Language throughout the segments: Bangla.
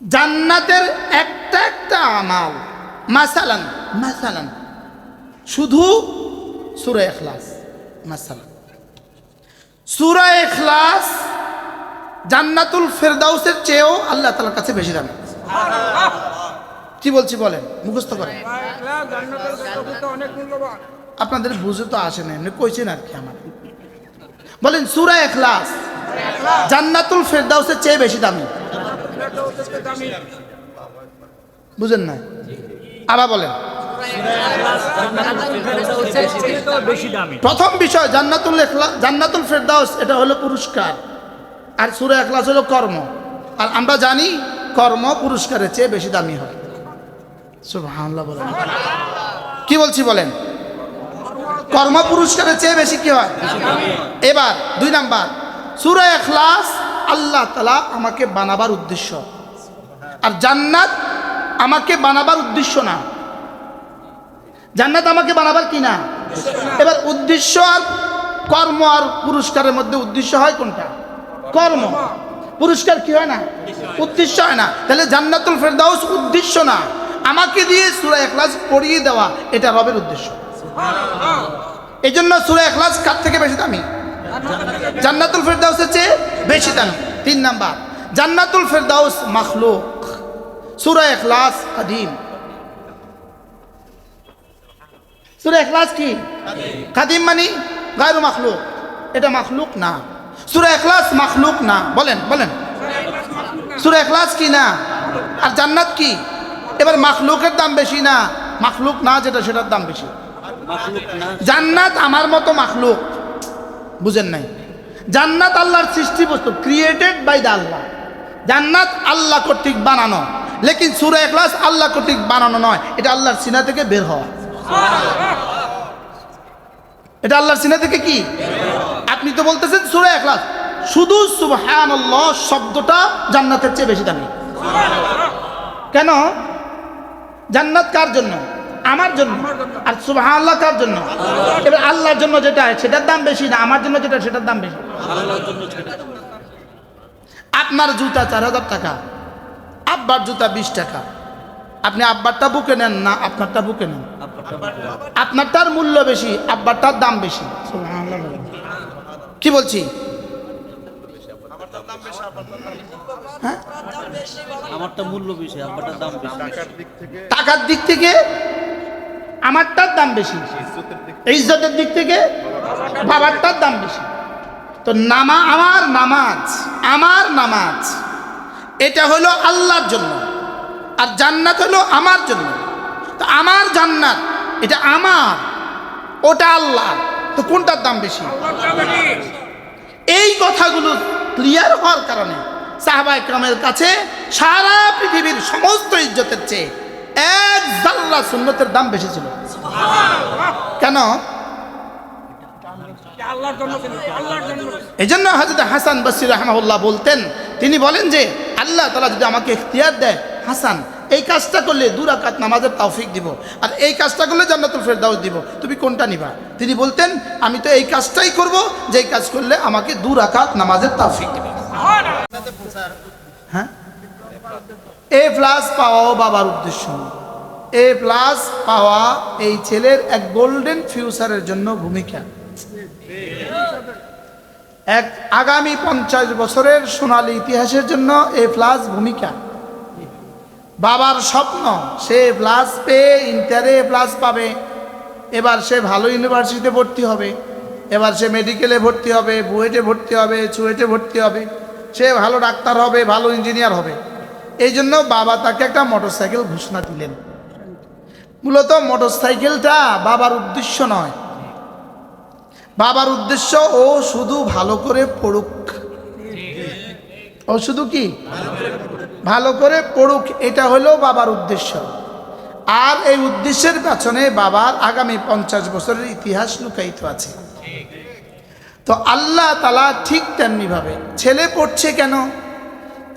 জান্নাতের একটা একটা আমাল। মাসালান মাসালান। শুধু সুরা এখলাস মাসালান। সুরা এখলাস জান্নাতুল ফেরদাউসের চেয়েও আল্লাহ তালার কাছে বেশি দামি। কি বলছি বলেন, মুখস্থ করেন। আপনাদের বুঝে তো আসে না, এমনি কইছেন আর কি আমার। বলেন, সুরা এখলাস জান্নাতুল ফেরদাউসের চেয়ে বেশি দামি দামি। বুঝেন না? আবার বলেন। প্রথম বিষয়, জান্নাতুল জান্নাতুল ফেরদাউস, এটা হলো পুরস্কার। আর সুরা এখলাস হলো কর্ম। আর আমরা জানি, কর্ম পুরস্কারের চেয়ে বেশি দামি হয়। বলেন। কি বলছি বলেন? কর্ম পুরস্কারের চেয়ে বেশি কি হয়? এবার, দুই নাম্বার। সুরা এখলাস আল্লাহ তালা আমাকে বানাবার উদ্দেশ্য। আর জান্নাত আমাকে বানাবার উদ্দেশ্য না। জান্নাত আমাকে বানাবার কি না? এবার উদ্দেশ্য আর কর্ম আর পুরস্কারের মধ্যে উদ্দেশ্য হয় কোনটা? কর্ম। পুরস্কার কি হয় না? উদ্দেশ্য হয় না। তাহলে জান্নাতুল ফেরদাউস উদ্দেশ্য না। আমাকে দিয়ে সুরা এখলাস পড়িয়ে দেওয়া এটা রবের উদ্দেশ্য। এই জন্য সুরা এখলাস কার থেকে বেশি দামি? জান্নাতুল ফেরদাউসের চেয়ে বেশি দামি তিন নাম্বার। জান্নাতুল ফেরদাউস মাখলুক। সুরা এখলাস কাদিম। সুরা এখলাস কি? কাদিম মানে গায়রু মাখলুক। এটা মাখলুক না। সুরা এখলাস মাখলুক না। বলেন বলেন। সুরা এখলাস কি না? আর জান্নাত কি? এবার মাখলুকের দাম বেশি না। মাখলুক না যেটা সেটার দাম বেশি। জান্নাত আমার মতো মাখলুক। বুঝেন নাই? জান্নাত আল্লাহর সৃষ্টি বস্তু ক্রিয়েটেড বাই দ্য আল্লাহ। জান্নাত আল্লাহ কর্তৃক বানানো, লেকিন সুরা এখলাস আল্লাহ কর্তৃক বানানো নয়। এটা আল্লাহর সিনা থেকে বের হওয়া। এটা আল্লাহর সিনা থেকে কি? আপনি তো বলতেছেন সুরা এখলাস শুধু সুবহানাল্লাহ শব্দটা জান্নাতের চেয়ে বেশি দামি। কেন? জান্নাত কার জন্য? আমার জন্য। আর আল্লাহ কার জন্য? এবার আল্লাহর জন্য যেটা সেটার দাম বেশি না আমার জন্য যেটা সেটার দাম বেশি। আপনার জুতা চার হাজার টাকা আব্বার জুতা বিশ টাকা। আপনি আব্বারটা বুকে নেন না আপনারটা বুকে নেন। আপনারটার মূল্য বেশি আব্বারটার দাম বেশি। কি বলছি? আমারটা মূল্য বেশি আব্বাটার দাম বেশি। টাকার দিক থেকে আমারটার দাম বেশি। ইজ্জতের দিক থেকে বাবারটার দাম বেশি। তো নামা আমার নামাজ আমার নামাজ, এটা হলো আল্লাহর জন্য। আর জান্নাত হলো আমার জন্য। তো আমার জান্নাত, এটা আমার, ওটা আল্লাহ। তো কোনটার দাম বেশি? এই কথাগুলো ক্লিয়ার হওয়ার কারণে সাহাবা একরামের কাছে সারা পৃথিবীর সমস্ত ইজ্জতের চেয়ে এক জাল্লা সুন্নতের দাম বেশি ছিল। কেন? আল্লাহর জন্য ছিল, আল্লাহর জন্য এই জন্য হজরত হাসান বসির রহমাউল্লাহ বলতেন তিনি বলেন যে আল্লাহ তালা যদি আমাকে ইখতিয়ার দেয় হাসান এই কাজটা করলে দু রাকাত নামাজের তৌফিক দিব আর এই কাজটা করলে জান্নাতুল ফেরদাউস দিব তুমি কোনটা নিবা? তিনি বলতেন আমি তো এই কাজটাই করব যেই কাজ করলে আমাকে দু রাকাত নামাজের তৌফিক দিবে। হ্যাঁ? এ প্লাস পাওয়াও বাবার উদ্দেশ্য। এ প্লাস পাওয়া এই ছেলের এক গোল্ডেন ফিউচারের জন্য ভূমিকা। এক আগামী পঞ্চাশ বছরের সোনালী ইতিহাসের জন্য এ প্লাস ভূমিকা। বাবার স্বপ্ন, সে প্লাস পেয়ে ইন্টারে প্লাস পাবে। এবার সে ভালো ইউনিভার্সিটিতে ভর্তি হবে। এবার সে মেডিকেলে ভর্তি হবে, বুয়েটে ভর্তি হবে, চুয়েটে ভর্তি হবে। সে ভালো ডাক্তার হবে, ভালো ইঞ্জিনিয়ার হবে। এই জন্য বাবা তাকে একটা মোটরসাইকেল ঘোষণা দিলেন। মূলত মোটরসাইকেলটা বাবার উদ্দেশ্য নয়। বাবার উদ্দেশ্য, ও শুধু ভালো করে পড়ুক। ও শুধু কি? ভালো করে পড়ুক, এটা হলো বাবার উদ্দেশ্য। আর এই উদ্দেশ্যের পেছনে বাবার আগামী পঞ্চাশ বছরের ইতিহাস লুকায়িত আছে। তো আল্লাহ তালা ঠিক তেমনিভাবে, ছেলে পড়ছে কেন?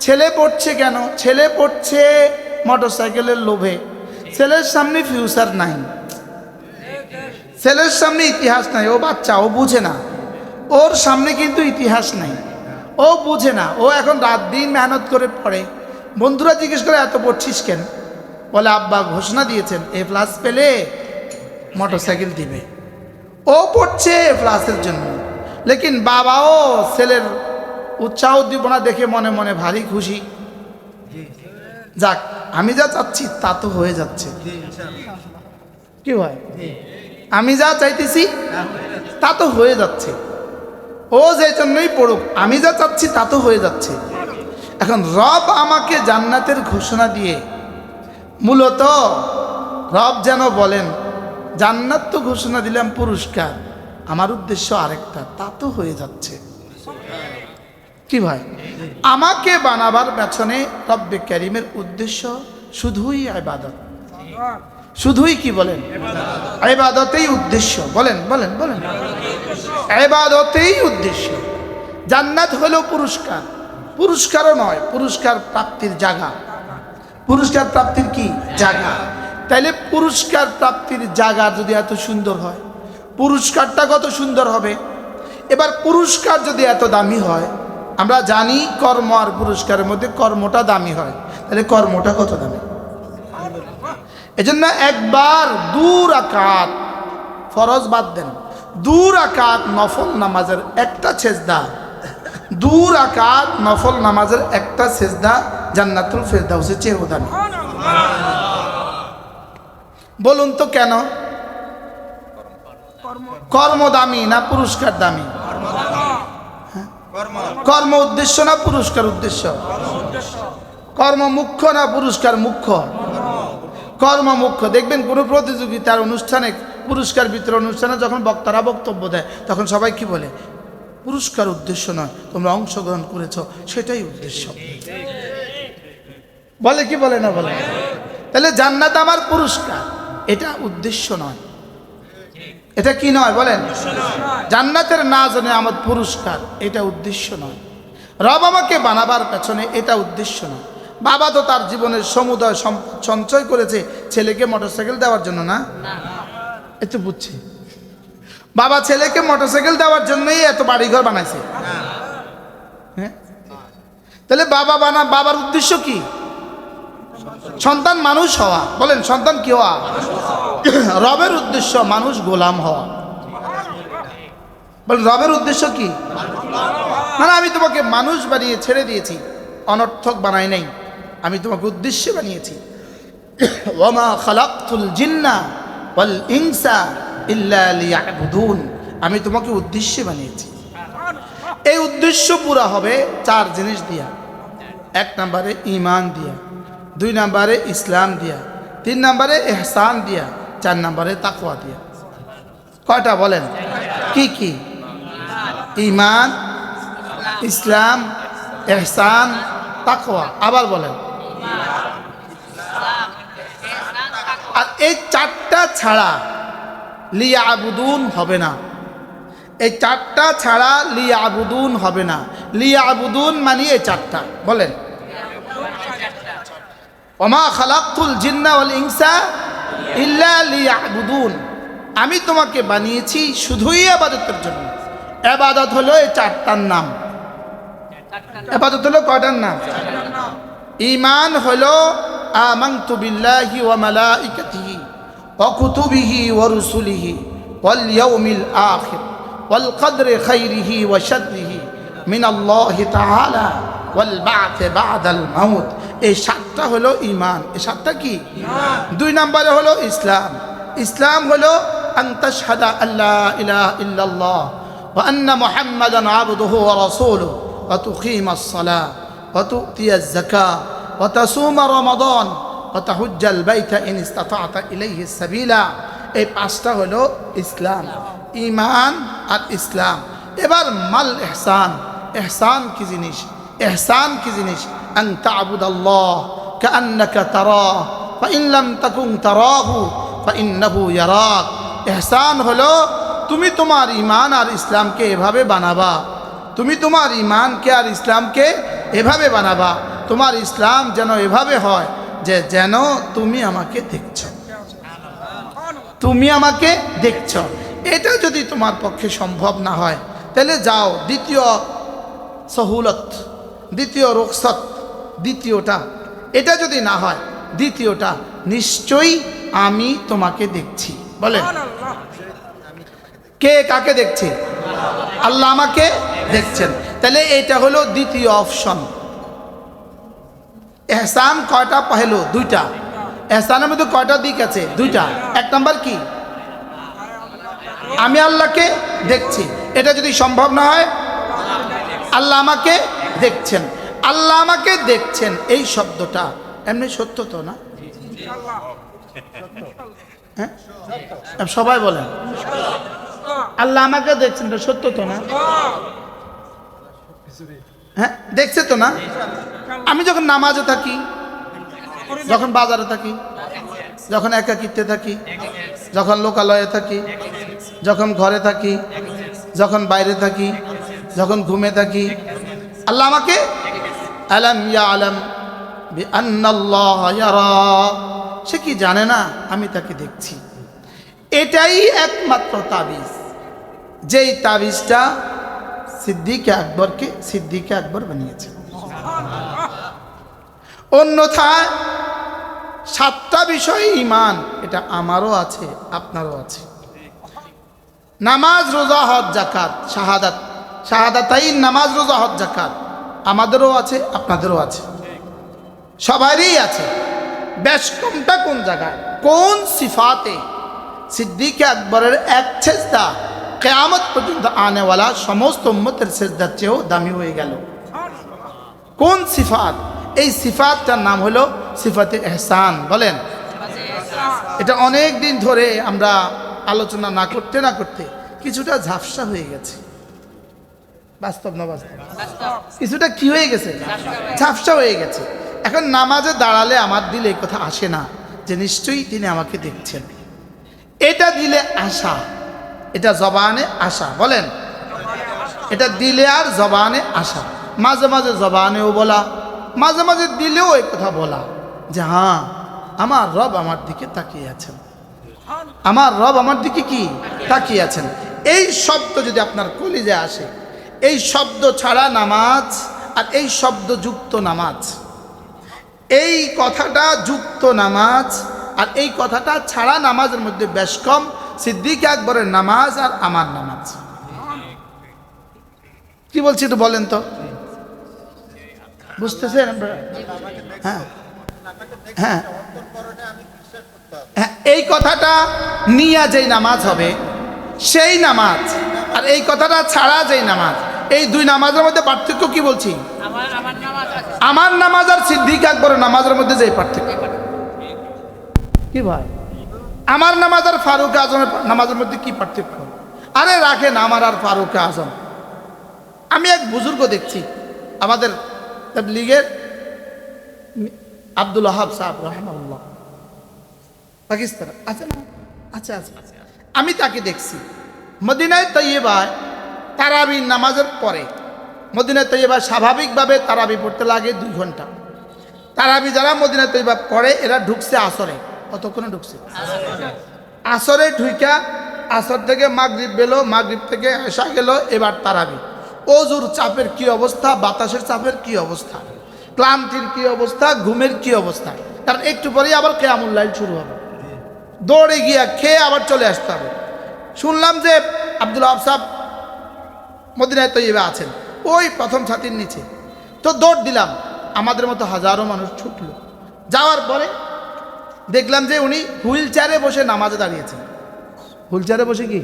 ছেলে পড়ছে কেন? ছেলে পড়ছে মোটরসাইকেলের লোভে। ছেলের সামনে ফিউচার নাই। ছেলের সামনে ইতিহাস নাই। ও বাচ্চা, ও বুঝে না। ওর সামনে কিন্তু ইতিহাস নাই। ও বুঝে না। ও এখন রাত দিন মেহনত করে পড়ে। বন্ধুরা জিজ্ঞেস করে, এত পড়ছিস কেন? বলে, আব্বা ঘোষণা দিয়েছেন, এ প্লাস পেলে মোটরসাইকেল দিবে। ও পড়ছে এ প্লাসের জন্য। লেকিন বাবাও ছেলের উৎসাহ উদ্দীপনা দেখে মনে মনে ভারী খুশি। যাক, আমি যা চাচ্ছি, তা তো হয়ে যাচ্ছে। কি হয় আমি যা চাইতেছি, তা তো হয়ে যাচ্ছে। ও যে জন্যই পড়ুক, আমি যা চাচ্ছি, তা তো হয়ে যাচ্ছে। এখন রব আমাকে জান্নাতের ঘোষণা দিয়ে, মূলত রব যেন বলেন, জান্নাত তো ঘোষণা দিলাম, পুরস্কার। আমার উদ্দেশ্য আরেকটা, তা তো হয়ে যাচ্ছে। কি ভাই। আমাকে বানাবার পেছনে রব্বে ক্যারিমের উদ্দেশ্য শুধুই আবাদত। শুধুই কি বলেন? আবাদতেই উদ্দেশ্য। বলেন বলেন বলেন। আবাদতেই উদ্দেশ্য। জান্নাত হলো পুরস্কার। পুরস্কারও নয়, পুরস্কার প্রাপ্তির জায়গা। পুরস্কার প্রাপ্তির কি? জায়গা। তাইলে পুরস্কার প্রাপ্তির জায়গা যদি এত সুন্দর হয়, পুরস্কারটা কত সুন্দর হবে? এবার পুরস্কার যদি এত দামি হয় আমরা জানি কর্ম আর পুরস্কারের মধ্যে কর্মটা দামি হয়। তাহলে কর্মটা কত দামি? এজন্য একবার দূর আকাত ফরজ বাদ দেন। দূর আকাত নফল নামাজের একটা ছেজদা দূর আকাত নফল নামাজের একটা সেজদা জান্নাতুল ফেরদাউসের চেয়েও দামি। বলুন তো কেন? কর্ম দামি না পুরস্কার দামি? কর্ম। উদ্দেশ্য না পুরস্কার উদ্দেশ্য? কর্ম মুখ্য না পুরস্কার মুখ্য? কর্ম মুখ্য। দেখবেন কোনো প্রতিযোগিতার অনুষ্ঠানে পুরস্কার বিতরণ অনুষ্ঠানে যখন বক্তারা বক্তব্য দেয় তখন সবাই কি বলে? পুরস্কার উদ্দেশ্য নয় তোমরা অংশগ্রহণ করেছ সেটাই উদ্দেশ্য। বলে কি বলে না বলে? তাহলে জান্নাত আমার পুরস্কার এটা উদ্দেশ্য নয়। এটা কি নয় বলেন? জান্নাতের না জানে আমার পুরস্কার এটা উদ্দেশ্য নয়। রব আমাকে বানাবার পেছনে এটা উদ্দেশ্য নয়। বাবা তো তার জীবনের সমুদয় সঞ্চয় করেছে ছেলেকে মোটরসাইকেল দেওয়ার জন্য না? এত বুঝছি। বাবা ছেলেকে মোটরসাইকেল দেওয়ার জন্যই এত বাড়িঘর বানাইছে। হ্যাঁ? তাহলে বাবা বানা বাবার উদ্দেশ্য কি? সন্তান মানুষ হওয়া। বলেন, সন্তান কি হওয়া? রবের উদ্দেশ্য মানুষ গোলাম হওয়া। বলেন, রবের উদ্দেশ্য কি? না আমি তোমাকে মানুষ বানিয়ে ছেড়ে দিয়েছি। অনর্থক বানাই নাই। আমি তোমাকে উদ্দেশ্যে বানিয়েছি। জিন্না আমি তোমাকে উদ্দেশ্যে বানিয়েছি। এই উদ্দেশ্য পুরা হবে চার জিনিস দিয়া। এক নম্বরে ইমান দিয়া। দুই নম্বরে ইসলাম দিয়া, তিন নম্বরে এহসান দিয়া, চার নম্বরে তাকওয়া দিয়া। কয়টা বলেন? কি কি? ইমান ইসলাম এহসান তাকওয়া। আবার বলেন। আর এই চারটা ছাড়া লিয়া আবুদুন হবে না। এই চারটা ছাড়া লিয়া আবুদুন হবে না। লিয়া আবুদুন মানে এই চারটা। বলেন। ওমা খালাকুল জিন্না ওয়াল ইনসা ইল্লা লিয়াবুদুন। আমি তোমাকে বানিয়েছি শুধুই আবাদতের জন্য। আবাদত হলো এই চারটার নাম। আবাদত হলো কয়টার নাম? ইমান হলো আমানতু বিল্লাহি ওয়া মালাইকাতিহি ওয়া কুতুবিহি ওয়া রুসুলিহি ওয়াল ইয়াউমিল আখির ওয়াল কদরি খাইরিহি ওয়া শাররিহি আল্লাহি এই সাতটা হলো ইমান এই সাতটা কি? দুই নম্বরে হলো ইসলাম। ইসলাম হলো আন তাশহাদা আল্লা ইলাহা ইল্লাল্লাহ ওয়া তুকিমাস সালাহ ওয়া তু'তিয়াজ যাকাহ ওয়া তাসুমা রমাদান ওয়া তাহুজ্জাল বাইতা ইন ইসতাতা'তা ইলাইহি সাবিলা। এই পাঁচটা হলো ইসলাম। ইমান আর ইসলাম। এবার মাল ইহসান ইহসান কি জিনিস? ইহসান কি জিনিস? আন তা'বুদাল্লাহ কাআন্নাকা তারাহ فإن لم تكن تراه فإنه يراك ইহসান হলো তুমি তোমার ইমান আর ইসলামকে এভাবে বানাবা তুমি তোমার ইমানকে আর ইসলামকে এভাবে বানাবা তোমার ইসলাম যেন এভাবে হয় যে যেন তুমি আমাকে দেখছো তুমি আমাকে দেখছ এটা যদি তোমার পক্ষে সম্ভব না হয় তাহলে যাও দ্বিতীয় সহুলত দ্বিতীয় রোকসত দ্বিতীয়টা। এটা যদি না হয় দ্বিতীয়টা নিশ্চয়ই আমি তোমাকে দেখছি। আল্লাহ কে কাকে দেখছে? আল্লাহ আমাকে দেখছেন। তাহলে এটা হলো দ্বিতীয় অপশন। এহসান কয়টা? পহেলু দুইটা। এহসানের মধ্যে কয়টা দিক আছে? দুইটা। এক নাম্বার কি? আমি আল্লাহকে দেখছি। এটা যদি সম্ভব না হয় আল্লাহ আমাকে দেখছেন। আল্লাহ আমাকে দেখছেন, এই শব্দটা। এমনি সত্য তো না? হ্যাঁ? সবাই বলেন। আল্লাহ আমাকে দেখছেন তো সত্য তো না? হ্যাঁ দেখছে তো না? আমি যখন নামাজে থাকি, যখন বাজারে থাকি, যখন একাকিত্বে থাকি, যখন লোকালয়ে থাকি, যখন ঘরে থাকি, যখন বাইরে থাকি, যখন ঘুমে থাকি, আল্লাহ আমাকে আলম ইয়া আলম সে কি জানে না? আমি তাকে দেখছি। এটাই একমাত্র তাবিজ। যেই তাবিজটা সিদ্দিকে আকবরকে সিদ্দিকে আকবর বানিয়েছে। অন্যথায় সাতটা বিষয় ইমান এটা আমারও আছে, আপনারও আছে। নামাজ, রোজা, হজ জাকাত শাহাদাত শাহাদাতাই নামাজ, রোজা, হজ জাকাত আমাদেরও আছে, আপনাদেরও আছে। সবারই আছে। কমটা কোন জায়গায়? কোন সিফাতে? সিদ্দিকে আকবরের এক ছেজদা কেয়ামত পর্যন্ত আনেওয়ালা সমস্ত উম্মতের সেজদার চেয়েও দামি হয়ে গেল। কোন সিফাত? এই সিফাতটার নাম হলো সিফাতে এহসান। বলেন। এটা অনেক দিন ধরে আমরা আলোচনা না করতে না করতে কিছুটা ঝাপসা হয়ে গেছে। বাস্তব না বাস্তব। কিছুটা কি হয়ে গেছে? ঝাপসা হয়ে গেছে। এখন নামাজে দাঁড়ালে আমার দিলে এই কথা আসে না যে নিশ্চয়ই তিনি আমাকে দেখছেন। এটা দিলে আশা এটা জবানে আশা বলেন। এটা দিলে আর জবানে আশা। মাঝে মাঝে জবানেও বলা মাঝে মাঝে দিলেও এই কথা বলা যে হ্যাঁ আমার রব আমার দিকে তাকিয়ে আছেন। আমার রব আমার দিকে কি? তাকিয়ে আছেন। এই শব্দ যদি আপনার কলিজে আসে এই শব্দ ছাড়া নামাজ আর এই শব্দ যুক্ত নামাজ। এই কথাটা যুক্ত নামাজ আর এই কথাটা ছাড়া নামাজের মধ্যে বেশ কম। সিদ্দিক আকবরের নামাজ আর আমার নামাজ। কি বলছি একটু বলেন তো। বুঝতেছেন? হ্যাঁ। হ্যাঁ। হ্যাঁ এই কথাটা নিয়ে যেই নামাজ হবে, সেই নামাজ আর এই কথাটা ছাড়া যেই নামাজ। এই দুই নামাজের মধ্যে পার্থক্য কি বলছি? আমার নামাজ আর সিদ্দিক আকবরের নামাজের মধ্যে যে পার্থক্য? কি ভাই? আমার নামাজ আর ফারুক আজমের নামাজের মধ্যে কি পার্থক্য? আরে রাখেন আমার আর ফারুক আজম। আমি এক বুজুর্গ দেখছি আমাদের লীগের আব্দুল আহাব সাহেব রহমাল্লাহ পাকিস্তান আছে না? আচ্ছা আচ্ছা আমি তাকে দেখছি। মদিনায় তৈবায় তারাবি নামাজের পরে মদিনায় তৈবা স্বাভাবিকভাবে তারাবি পড়তে লাগে দুই ঘণ্টা। তারাবি যারা মদিনায় তৈবা পড়ে, এরা ঢুকছে আসরে। কতক্ষণে ঢুকছে? আসরে ঢুইকা আসর থেকে মাগরিব বেলো মাগরিব থেকে এসা গেল, এবার তারাবি। ওজুর চাপের কি অবস্থা? বাতাসের চাপের কি অবস্থা? ক্লান্তির কি অবস্থা? ঘুমের কি অবস্থা? কারণ একটু পরেই আবার কেয়ামুল্লাইল শুরু হবে। দৌড়ে গিয়া খেয়ে আবার চলে আসতে হবে। শুনলাম যে আব্দুল আফসাব মদিনায় তৈবা আছেন। ওই প্রথম ছাতির নিচে। তো দৌড় দিলাম। আমাদের মতো হাজারো মানুষ ছুটলো। যাওয়ার পরে দেখলাম যে উনি হুইল চেয়ারে বসে নামাজে দাঁড়িয়েছেন। হুইল চেয়ারে বসে কি?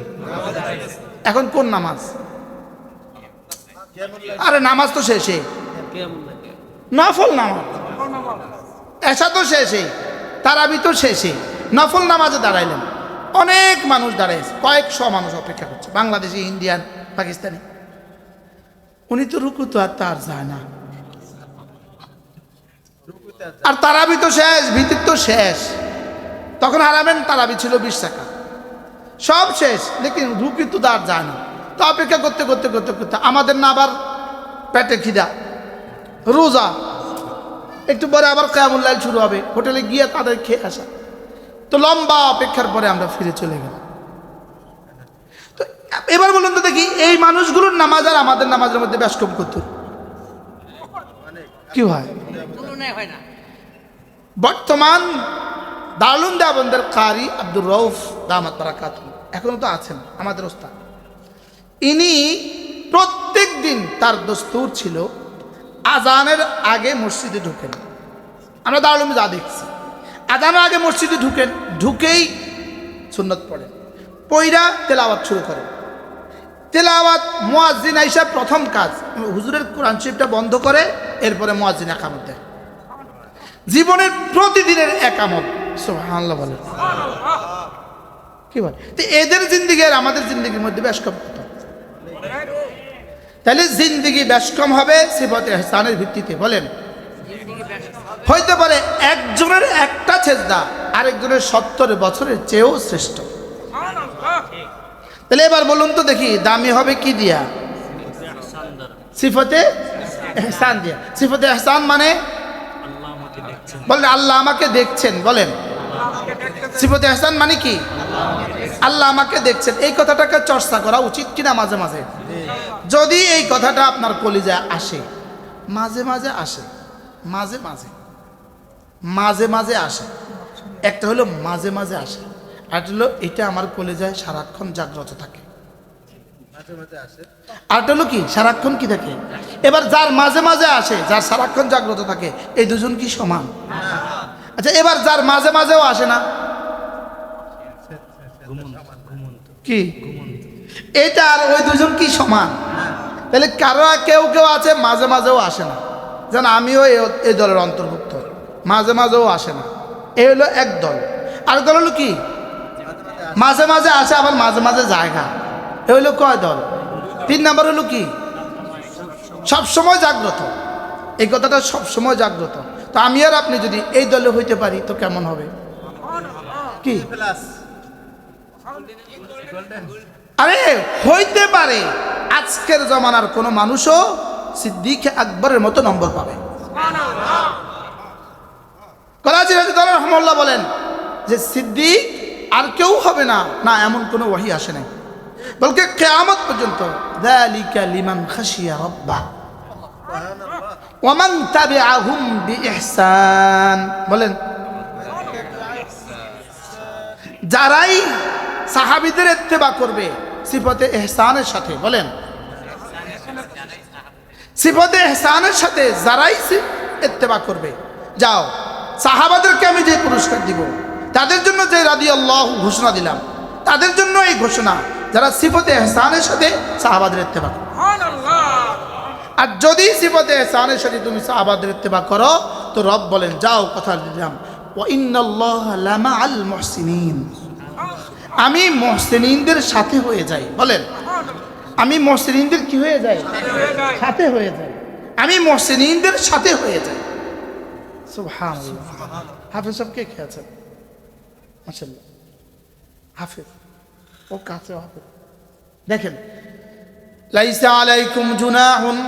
এখন কোন নামাজ? আরে নামাজ তো শেষে। নফল নামাজ। এসা তো শেষে। তারাবি তো শেষে। নফল নামাজে দাঁড়াইলেন। অনেক মানুষ দাঁড়াইছে। কয়েকশো মানুষ অপেক্ষা করছে। বাংলাদেশি, ইন্ডিয়ান, পাকিস্তানি। উনি তো রুকু তো আর তার যায় না। আর তারাবি তো শেষ ভিতির তো শেষ। তখন হারাবেন তারাবি ছিল বিশ টাকা। সব শেষ লেকিন রুকি তো তার যায় না। তো অপেক্ষা করতে করতে করতে করতে আমাদের না আবার পেটে খিদা। রোজা। একটু পরে আবার কেয়ামুল্লাইল শুরু হবে। হোটেলে গিয়ে তাদের খেয়ে আসা। তো লম্বা অপেক্ষার পরে আমরা ফিরে চলে গেলাম। এবার বলুন তো দেখি এই মানুষগুলোর নামাজ আর আমাদের নামাজের মধ্যে বেশ কম করত কি হয়? বর্তমান দারুণ দেবন্দের কারি আব্দুর রৌফ দামাত বারাকাত। এখনও তো আছেন আমাদের ওস্তাদ। ইনি প্রত্যেক দিন তার দস্তুর ছিল আজানের আগে মসজিদে ঢুকেন। আমরা দারুলমে যা দেখছি। আজানের আগে মসজিদে ঢুকেন ঢুকেই সুন্নত পড়েন। পইরা তেলাওয়াত শুরু করেন। তেলাওয়াত মোয়াজ্জিন আইসা প্রথম কাজ, হুজুরের কোরআন শরীফটা বন্ধ করে, এরপরে মোয়াজ্জিন একামত দেয়। জীবনের প্রতিদিনের একামত বলে। কি বলে? তো এদের জিন্দিগি আর আমাদের জিন্দিগির মধ্যে বেশ কম তাহলে জিন্দিগি বেশ কম হবে সিফত এহসানের ভিত্তিতে, বলেন। হইতে পারে একজনের একটা ছেজদা আরেকজনের সত্তর বছরের চেয়েও শ্রেষ্ঠ। তাহলে এবার বলুন তো দেখি, দামি হবে কি দিয়া? সিফতে এহসান দিয়া। সিফতে এহসান মানে? বলেন, আল্লাহ আমাকে দেখছেন, বলেন। সিফতে এহসান মানে কি? আল্লাহ আমাকে দেখছেন। এই কথাটাকে চর্চা করা উচিত কিনা মাঝে মাঝে? যদি এই কথাটা আপনার কলিজায় আসে, মাঝে মাঝে আসে, মাঝে মাঝে মাঝে মাঝে আসে, একটা হলো মাঝে মাঝে আসে। আর হলো এটা আমার কলিজায় সারাক্ষণ জাগ্রত থাকে। হলো কি? সারাক্ষণ কি থাকে? এবার যার মাঝে মাঝে আসে যার সারাক্ষণ জাগ্রত থাকে এই দুজন কি সমান? আচ্ছা এবার যার মাঝে মাঝেও আসে না। কি? এটা আর ওই দুজন কি সমান? তাহলে কারও কেউ কেউ আছে মাঝে মাঝেও আসে না। যেন আমিও এই দলের অন্তর্ভুক্ত। মাঝে মাঝেও আসে না। এই হলো এক দল। আর দল হলো কি? মাঝে মাঝে আসে আবার মাঝে মাঝে জায়গা। এ হলো কয় দল? তিন নাম্বার হলো কি? সবসময় জাগ্রত। এই কথাটা সবসময় জাগ্রত। তো আমি আর আপনি যদি এই দলে হইতে পারি, তো কেমন হবে? কি? আরে, হইতে পারে। আজকের জমানার কোনো মানুষও সিদ্দিক আকবরের মতো নম্বর পাবে। করাচি রাজিদুল্লাহ রহমল্লা বলেন যে, সিদ্দিক আর কেউ হবে না না, এমন কোনো ওয়াহি আসে নাই। বলকে কেয়ামত পর্যন্ত ওয়ামান তাবিআহুম বিইহসান। বলেন, যারাই সাহাবিদের ইত্তেবা করবে, সিফতে এহসানের সাথে, বলেন। সিফতে এহসানের সাথে যারাই ইত্তেবা করবে, যাও, সাহাবাদেরকে আমি যে পুরস্কার দিব তাদের জন্য যে রাদি আল্লাহ ঘোষণা দিলাম তাদের জন্য এই ঘোষণা যারা সিফতে এহসানের সাথে সাহাবাদের ইত্তেবা আর যদি সিফতে এহসানের সাথে তুমি সাহাবাদের ইত্তেবা করো তো রব বলেন যাও কথা দিলাম। আমি মহসিনদের সাথে হয়ে যাই বলেন। আমি মহসিনদের কি হয়ে যাই? সাথে হয়ে যাই। আমি মহসিনদের সাথে হয়ে যাই। হাফেজ সব কে খেয়েছেন? মাশাআল্লাহ হাফেজ ও কাছে হাফেজ দেখেন লাইসা আলাইকুম জুনাহুন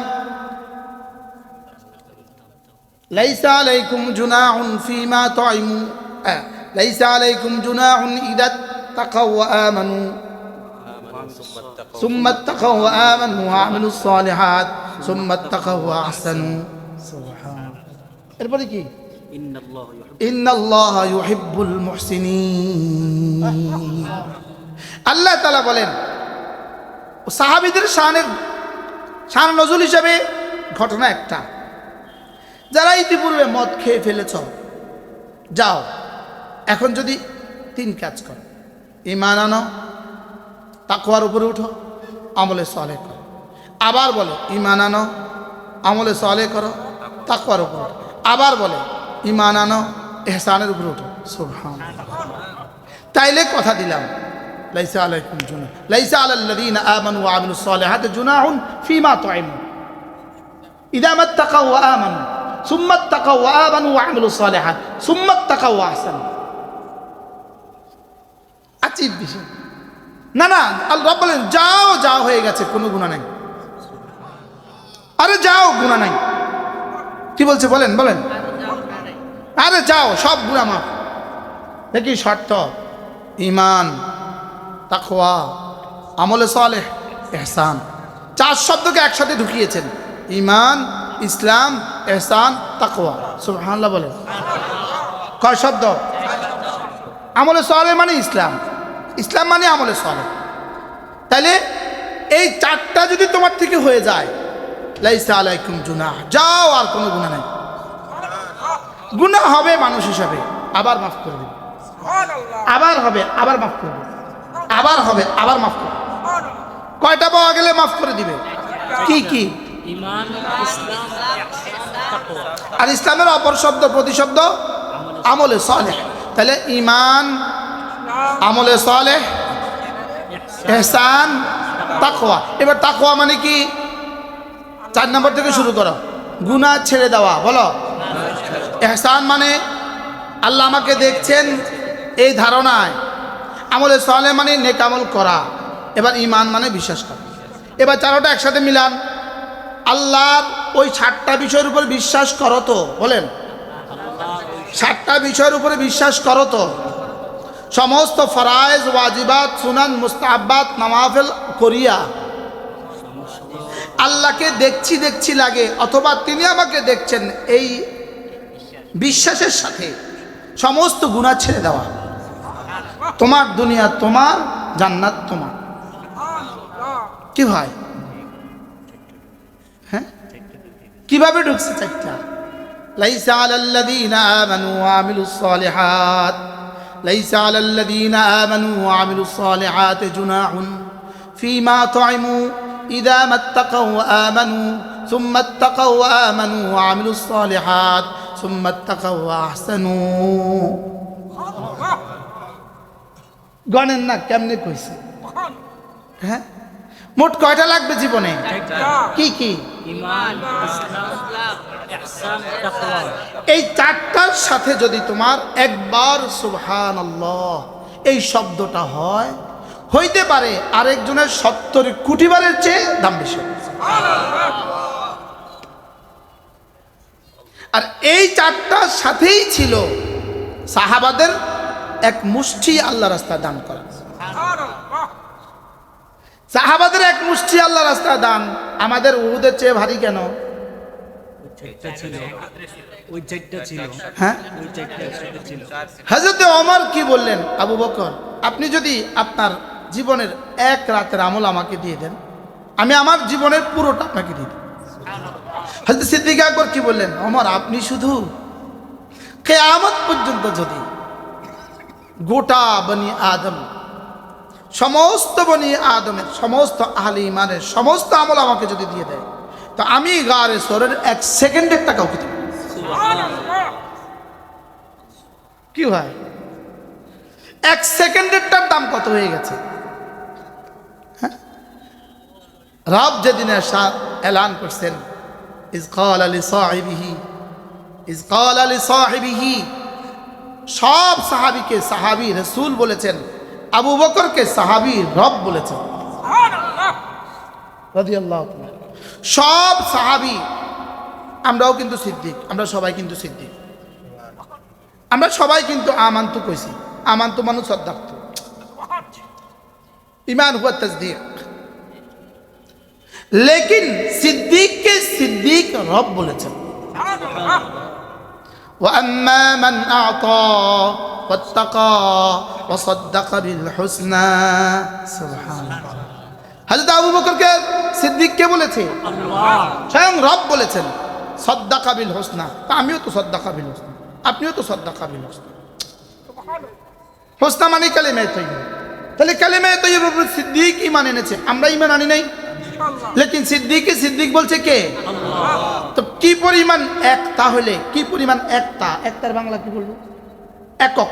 ليس عليكم جناح فيما طعموا آه. ليس عليكم جناح إذا اتقوا وآمنوا ثم اتقوا وآمنوا وعملوا الصالحات ثم اتقوا وأحسنوا سبحان এরপরে কি ইন্নাল্লাহ ইউহিব্বু إن الله ইন্নাল্লাহুল মুহসিনিন। আল্লাহ তালা বলেন সাহাবিদের শানের, শান নজুল হিসাবে ঘটনা একটা। যারা ইতিপূর্বে মদ খেয়ে ফেলেছ, যাও, এখন যদি তিন কাজ কর। ইমান আনো তাকুয়ার উপরে উঠো, আমলে সলে করো। আবার বলে ইমান আনো, আমলে সলে করো তাকুয়ার উপরে আবার বলে ইমান আনো, এহসানের উপরে উঠো। সুবহান তাইলে কথা দিলাম। লাইসা আলাইকুম জুনা লাইসা আলাল্লাযীনা আমানু ওয়া আমিলুস সালিহাতি জুনাহুন ফীমা তুইমু ইযা মাত্তাকাউ ওয়া আমানু, সুম্মা ইত্তাকাউ ওয়া আমানু ওয়া আমিলুস সালিহাত, সুম্মা ইত্তাকাউ ওয়া আহসানু। আচিব বিষয় না না আল্লাহ বলেন যাও যাও হয়ে গেছে, কোনো গুণা নাই। আরে যাও গুণা নাই। কি বলছে, বলেন বলেন। আরে যাও, সব গুণা মাফ দেখি শর্ত। ইমান তাকওয়া, আমলে সালেহ, এহসান। চার শব্দকে একসাথে ঢুকিয়েছেন। ইমান ইসলাম, এহসান, তাকওয়া। সুবহানাল্লাহ বলেন। কয় শব্দ? আমলে সলে মানে ইসলাম। ইসলাম মানে আমলে সলে তাহলে এই চারটা যদি তোমার থেকে হয়ে যায়, লাইসা আলাইকুম জুনা যাও, আর কোনো গুণা নাই। গুণা হবে মানুষ হিসাবে। আবার মাফ করে দেবে। আবার হবে আবার মাফ করে দেবে। আবার হবে আবার মাফ করে কয়টা পাওয়া গেলে মাফ করে দিবে? কি কি? আর ইসলামের অপর শব্দ প্রতিশব্দ? আমলে সলে তাহলে ইমান আমলে সলে এহসান তাকওয়া। এবার তাকওয়া মানে কি? চার নম্বর থেকে শুরু করো। গুনাহ ছেড়ে দেওয়া বলো। এহসান মানে আল্লাহ আমাকে দেখছেন এই ধারণায়। আমলে সলে মানে নেক আমল করা, এবার ইমান মানে বিশ্বাস করা। এবার চারোটা একসাথে মিলান। আল্লাহর ওই ষাটটা বিষয়ের উপর বিশ্বাস করো তো, বলেন। ষাটটা বিষয়ের উপরে বিশ্বাস করো তো। সমস্ত ফরায়েজ, ওয়াজিবাত, সুনান, মুস্তাহাব্বাত নামাফেল করিয়া। আল্লাহকে দেখছি দেখছি লাগে, অথবা তিনি আমাকে দেখছেন, এই বিশ্বাসের সাথে সমস্ত গুণা ছেড়ে দেওয়া তোমার দুনিয়া তোমার জান্নাত তোমার কি ভাই হ্যাঁ কিভাবে ঢুকছে চারটা ليس على الذين آمنوا وعملوا الصالحات ليس على الذين آمنوا وعملوا الصالحات جناح فيما طعموا إذا ما اتقوا وآمنوا ثم اتقوا وآمنوا وعملوا الصالحات ثم اتقوا وأحسنوا গণেন না কেমনে কইছে হ্যাঁ মোট কয়টা লাগবে জীবনে কি কি ইমান ইসলাম ইহসান তাকওয়া এই চারটার সাথে যদি তোমার একবার সুবহান এই শব্দটা হয় হইতে পারে আরেকজনের সত্তর কোটিবারের চেয়ে দাম বেশি আর এই চারটার সাথেই ছিল সাহাবাদের এক মুষ্টি আল্লাহ রাস্তা দান করা। সাহাবাদের এক মুষ্টি আল্লাহ রাস্তা দান। আমাদের উহুদের চেয়ে ভারী কেন? ছিল হ্যাঁ? হজরত অমর কি বললেন? আবু বকর, আপনি যদি আপনার জীবনের এক রাতের আমল আমাকে দিয়ে দেন, আমি আমার জীবনের পুরোটা আপনাকে দিয়ে দেব। হজরত সিদ্দিক আকবর কি বললেন? অমর আপনি শুধু কেয়ামত পর্যন্ত যদি গোটা বনি আদম সমস্ত বনি আদমের সমস্ত আহলি ইমানের সমস্ত আমল আমাকে যদি দিয়ে দেয় তো আমি গারে সরের এক সেকেন্ডের টাকাও খেতে পারি কি হয় এক সেকেন্ডেরটার দাম কত হয়ে গেছে? হ্যাঁ? রব যেদিন এলান করছেন ইসকাল আলী সাহিবিহি ইসকাল আলী সাহিবিহি। সব সাহাবিকে সাহাবি রসুল বলেছেন আবু বকরকে সাহাবি রব বলেছেন। সব সাহাবি আমরাও কিন্তু সিদ্দিক আমরা সবাই কিন্তু সিদ্দিক। আমরা সবাই কিন্তু আমান্তু কইছি আমান্তু মানুষ সদ্দাক্ত ইমান হুয়া তসদিক। লেকিন সিদ্দিককে সিদ্দিক রব বলেছেন وأما من أعطى واتقى وصدق بالحسنى سبحان الله হযরত আবু বকরকে সিদ্দিক কে বলেছে আল্লাহ স্বয়ং রব বলেছেন সদ্দাকা বিল হোসনা তা আমিও তো সদ্দাকা বিল হোসনা আপনিও তো সদ্দাকা বিল হোসনা হোসনা মানে কালেমায় তৈব তাহলে কালেমায় তৈব সিদ্দিক ইমান এনেছে আমরা ইমান আনি নাই লেকিন সিদ্দিকে সিদ্দিক বলছে কে? তো কি পরিমাণ এক তাহলে? কি পরিমাণ একটা? একটার বাংলা কি বলব? একক।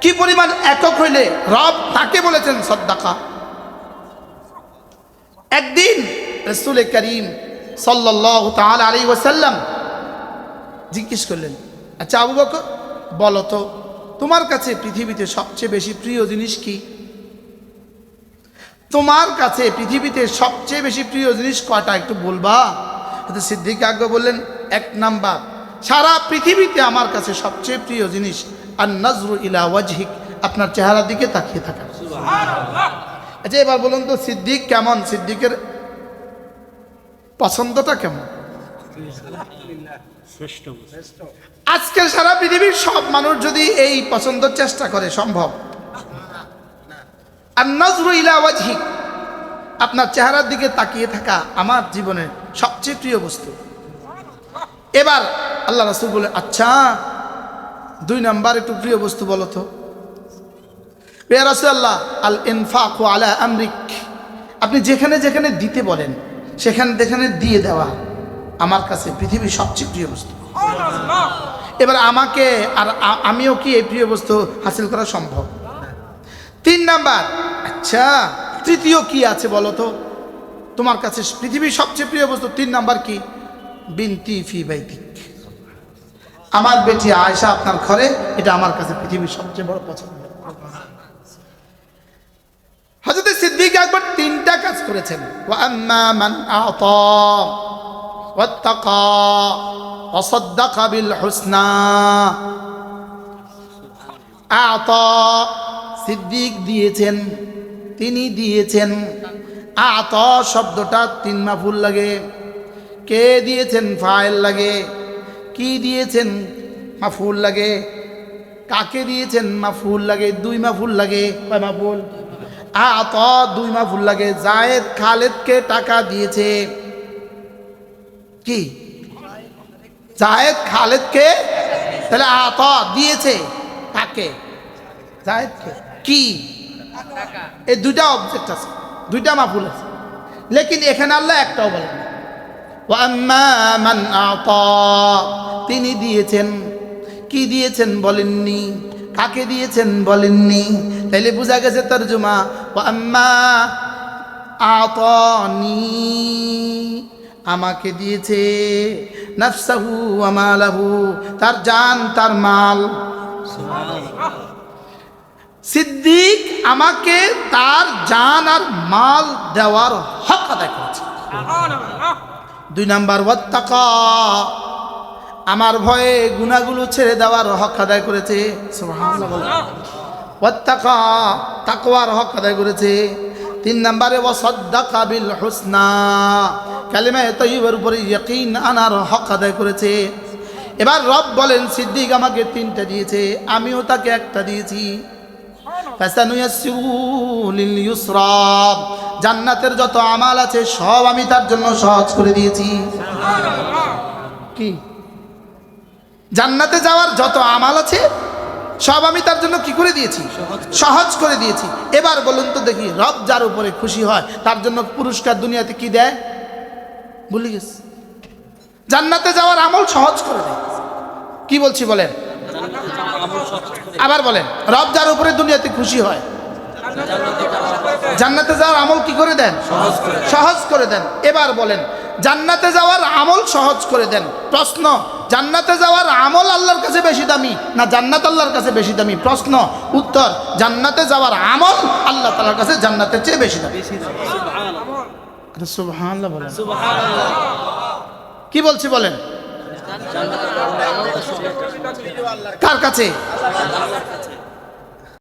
কি পরিমাণ একক হইলে রব তাকে বলেছেন সদ্দাকা? একদিন রসুল করিম সাল্লাহ তাল আলী ওসাল্লাম জিজ্ঞেস করলেন আচ্ছা আবু বকর বলো তো তোমার কাছে পৃথিবীতে সবচেয়ে বেশি প্রিয় জিনিস কি? তোমার কাছে পৃথিবীতে সবচেয়ে বেশি প্রিয় জিনিস কয়টা একটু বলবা? তো সিদ্দিক আগ্রহ বললেন এক নাম্বার সারা পৃথিবীতে আমার কাছে সবচেয়ে প্রিয় জিনিস আর নজরু ইলা ওয়াজহিক আপনার চেহারার দিকে তাকিয়ে থাকা। আচ্ছা এবার বলুন তো সিদ্দিক কেমন? সিদ্দিকের পছন্দটা কেমন? শ্রেষ্ঠ। আজকের সারা পৃথিবীর সব মানুষ যদি এই পছন্দ চেষ্টা করে সম্ভব? আর নজরু ইলা ওয়াজহিক আপনার চেহারার দিকে তাকিয়ে থাকা আমার জীবনের সবচেয়ে প্রিয় বস্তু। এবার আল্লাহ রাসুল বলে আচ্ছা দুই নাম্বার একটু প্রিয় বস্তু বলো তো। আল্লাহ আল ইনফাক আলা আমরিক। আপনি যেখানে যেখানে দিতে বলেন সেখানে যেখানে দিয়ে দেওয়া আমার কাছে পৃথিবীর সবচেয়ে প্রিয় বস্তু। এবার আমাকে আর আমিও কি এই প্রিয় বস্তু হাসিল করা সম্ভব? তিন নাম্বার। আচ্ছা তৃতীয় কি আছে বলো তো? তোমার কাছে পৃথিবীর সবচেয়ে প্রিয় বস্তু তিন নাম্বার কি? বিনতি ফি বাইতিক। আমার বেটি আয়সা আপনার ঘরে, এটা আমার কাছে পৃথিবীর সবচেয়ে বড় পছন্দ। হজরত সিদ্দিক একবার তিনটা কাজ করেছেন। আতা সিদ্দিক দিয়েছেন, তিনি দিয়েছেন। আত শব্দটা তিন মাফুল লাগে। কে দিয়েছেন ফাইল লাগে? কি দিয়েছেন মাফুল লাগে? কাকে দিয়েছেন মাফুল লাগে? দুই মাফুল লাগে। মাফুল? আত দুই মাফুল লাগে। জায়েদ খালেদকে টাকা দিয়েছে। কি? জায়েদ খালেদকে? তাহলে আত দিয়েছে কাকে? জায়েদকে। কি? এই দুইটা অবজেক্ট আছে দুইটা মাফুল আছে। লেকিন এখানে আল্লাহ একটাও বলেন মান আতা। তিনি দিয়েছেন কি দিয়েছেন বলেননি? কাকে দিয়েছেন বলেননি? তাইলে বোঝা গেছে তর্জমা ওয়াম্মা আতানি। আমাকে দিয়েছে নফসাহু আমালাহু তার জান তার মাল। সিদ্দিক আমাকে তার জান আর মাল দেওয়ার হক আদায় করেছে। দুই নাম্বার, ওয়াত্তাকা। আমার ভয়ে গুণাগুলো ছেড়ে দেওয়ার হক আদায় করেছে। ওয়াত্তাকা, তাকওয়ার হক আদায় করেছে। তিন নম্বরে, ওয়াসাদ্দাকা বিল হুসনা কালিমায়ে তৈয়বের উপরে ইয়াকিন আনার হক আদায় করেছে। এবার রব বলেন, সিদ্দিক আমাকে তিনটা দিয়েছে, আমিও তাকে একটা দিয়েছি। জান্নাতের যত আমাল আছে সব আমি তার জন্য সহজ করে দিয়েছি। কি? জান্নাতে যাওয়ার যত আমাল আছে সব আমি তার জন্য কি করে দিয়েছি? সহজ করে দিয়েছি। এবার বলুন তো দেখি রব যার উপরে খুশি হয় তার জন্য পুরস্কার দুনিয়াতে কি দেয়? ভুলে গেছি। জান্নাতে যাওয়ার আমল সহজ করে দেয়। কি বলছি বলেন? আবার বলেন রব যার উপরে দুনিয়াতে খুশি হয় জান্নাতে যাওয়ার আমল কি করে দেন? সহজ করে দেন। এবার বলেন জান্নাতে যাওয়ার আমল সহজ করে দেন। প্রশ্ন জান্নাতে যাওয়ার আমল আল্লাহর কাছে বেশি দামি না জান্নাত আল্লাহর কাছে বেশি দামি? প্রশ্ন উত্তর জান্নাতে যাওয়ার আমল আল্লাহ তালার কাছে জান্নাতের চেয়ে বেশি দামি। কি বলছি বলেন? কার কাছে?